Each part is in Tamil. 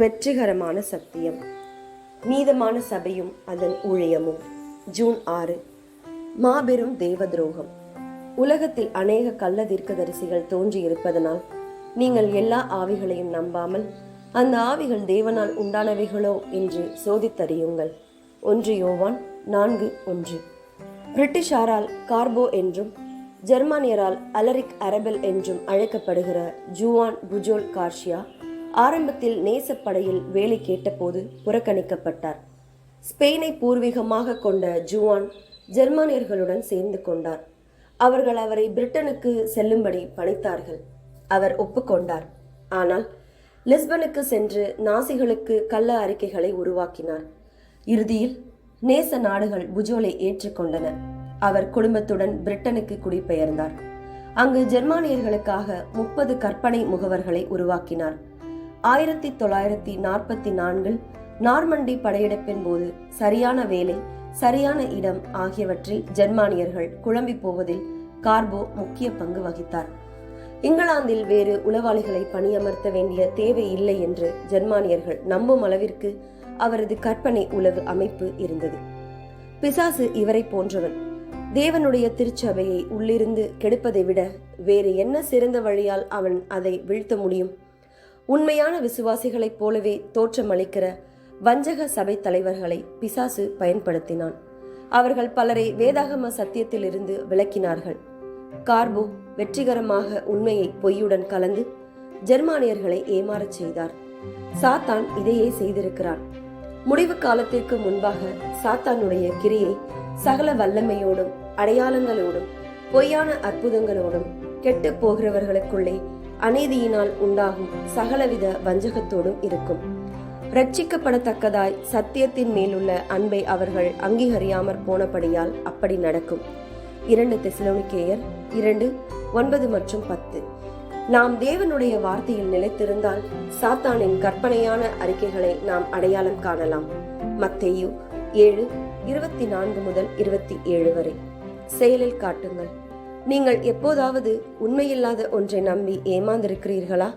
வெற்றிகரமான சத்தியம். மீதமான சபையும் அதன் ஊழியமும். ஜூன் ஆறு. மாபெரும் தேவ துரோகம் உலகத்தில் அநேக கள்ள தீர்க்கதரிசிகள் தோன்றி இருப்பதனால் நீங்கள் எல்லா ஆவிகளையும் நம்பாமல் அந்த ஆவிகள் தேவனால் உண்டானவைகளோ என்று சோதித்தறியுங்கள். ஒன்று யோவான் நான்கு ஒன்று. பிரிட்டிஷாரால் கார்போ என்றும் ஜெர்மானியரால் அலரிக் அரபெல் என்றும் அழைக்கப்படுகிற ஜூவான் புஜோல் கார்ஷியா ஆரம்பத்தில் நேசப்படையில் வேலை கேட்டபோது புறக்கணிக்கப்பட்டார். ஸ்பெயினை பூர்வீகமாக கொண்ட ஜுவான் ஜெர்மானியர்களுடன் சேர்ந்து கொண்டார். அவர்கள் அவரை பிரிட்டனுக்கு செல்லும்படி பணித்தார்கள். அவர் ஒப்புக்கொண்டார். ஆனால் லிஸ்பனுக்கு சென்று நாசிகளுக்கு கள்ள அறிக்கைகளை உருவாக்கினார். இறுதியில் நேச நாடுகள் புஜோலை ஏற்றுக்கொண்டன. அவர் குடும்பத்துடன் பிரிட்டனுக்கு குடிபெயர்ந்தார். அங்கு ஜெர்மானியர்களுக்காக முப்பது கற்பனை முகவர்களை உருவாக்கினார். ஆயிரத்தி தொள்ளாயிரத்தி நாற்பத்தி நான்கில் நார்மண்டி படையெடுப்பின் போது சரியான வேலை சரியான இடம் ஆகியவற்றில் ஜெர்மானியர்கள் குழம்பி போவதில் கார்போ முக்கிய பங்கு வகித்தார். இங்கிலாந்தில் வேறு உளவாளிகளை பணியமர்த்த வேண்டிய தேவை இல்லை என்று ஜெர்மானியர்கள் நம்பும் அளவிற்கு அவரது கற்பனை உளவு அமைப்பு இருந்தது. பிசாசு இவரை போன்றவன். தேவனுடைய திருச்சபையை உள்ளிருந்து கெடுப்பதை விட வேறு என்ன சிறந்த வழியால் அவன் அதை வீழ்த்த முடியும்? உண்மையான விசுவாசிகளைப் போலவே தோற்றமளிக்கிற வஞ்சக சபை தலைவர்களை பிசாசு பயன்படுத்தினான். அவர்கள் பலரை வேதாகம சத்தியத்திலிருந்து விளக்கினார்கள் கார்போ வெற்றிகரமாக உண்மையை பொய்யுடன் கலந்து ஜெர்மானியர்களை ஏமாறச் செய்தார். சாத்தான் இதையே செய்திருக்கிறான். முடிவு காலத்திற்கு முன்பாக சாத்தானுடைய கிரியை சகல வல்லமையோடும் அடையாளங்களோடும் பொய்யான அற்புதங்களோடும் கெட்டு போகிறவர்களுக்குள்ளே அநீதியினால் உண்டாகும் சகலவித வஞ்சகத்தோடும் இருக்கும். ரட்சிக்கப்படத்தக்கதாய் சத்தியத்தின் மேலுள்ள அன்பை அவர்கள் அங்கீகரியாமற் போனபடியால் அப்படி நடக்கும். இரண்டு தெசலோனிக்கேயர் இரண்டு ஒன்பது மற்றும் பத்து. நாம் தேவனுடைய வார்த்தையில் நிலைத்திருந்தால் சாத்தானின் கற்பனையான அறிக்கைகளை நாம் அடையாளம் காணலாம். மத்தேயு ஏழு இருபத்தி நான்கு முதல் இருபத்தி ஏழு வரை. செயலில் காட்டுங்கள். நீங்கள் எப்போதாவது உண்மையில்லாத ஒன்றை நம்பி ஏமாந்திருக்கிறீர்களா?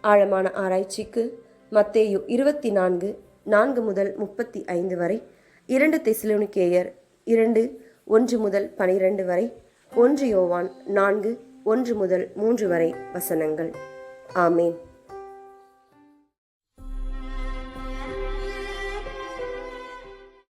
ஆழமான ஆராய்ச்சிக்கு மத்தேயு இருபத்தி நான்கு நான்கு முதல் முப்பத்தி ஐந்து வரை இரண்டு தெசிலோனிக்கேயர் இரண்டு ஒன்று முதல் பனிரெண்டு வரை ஒன்று யோவான் நான்கு ஒன்று முதல் மூன்று வரை வசனங்கள். ஆமேன்.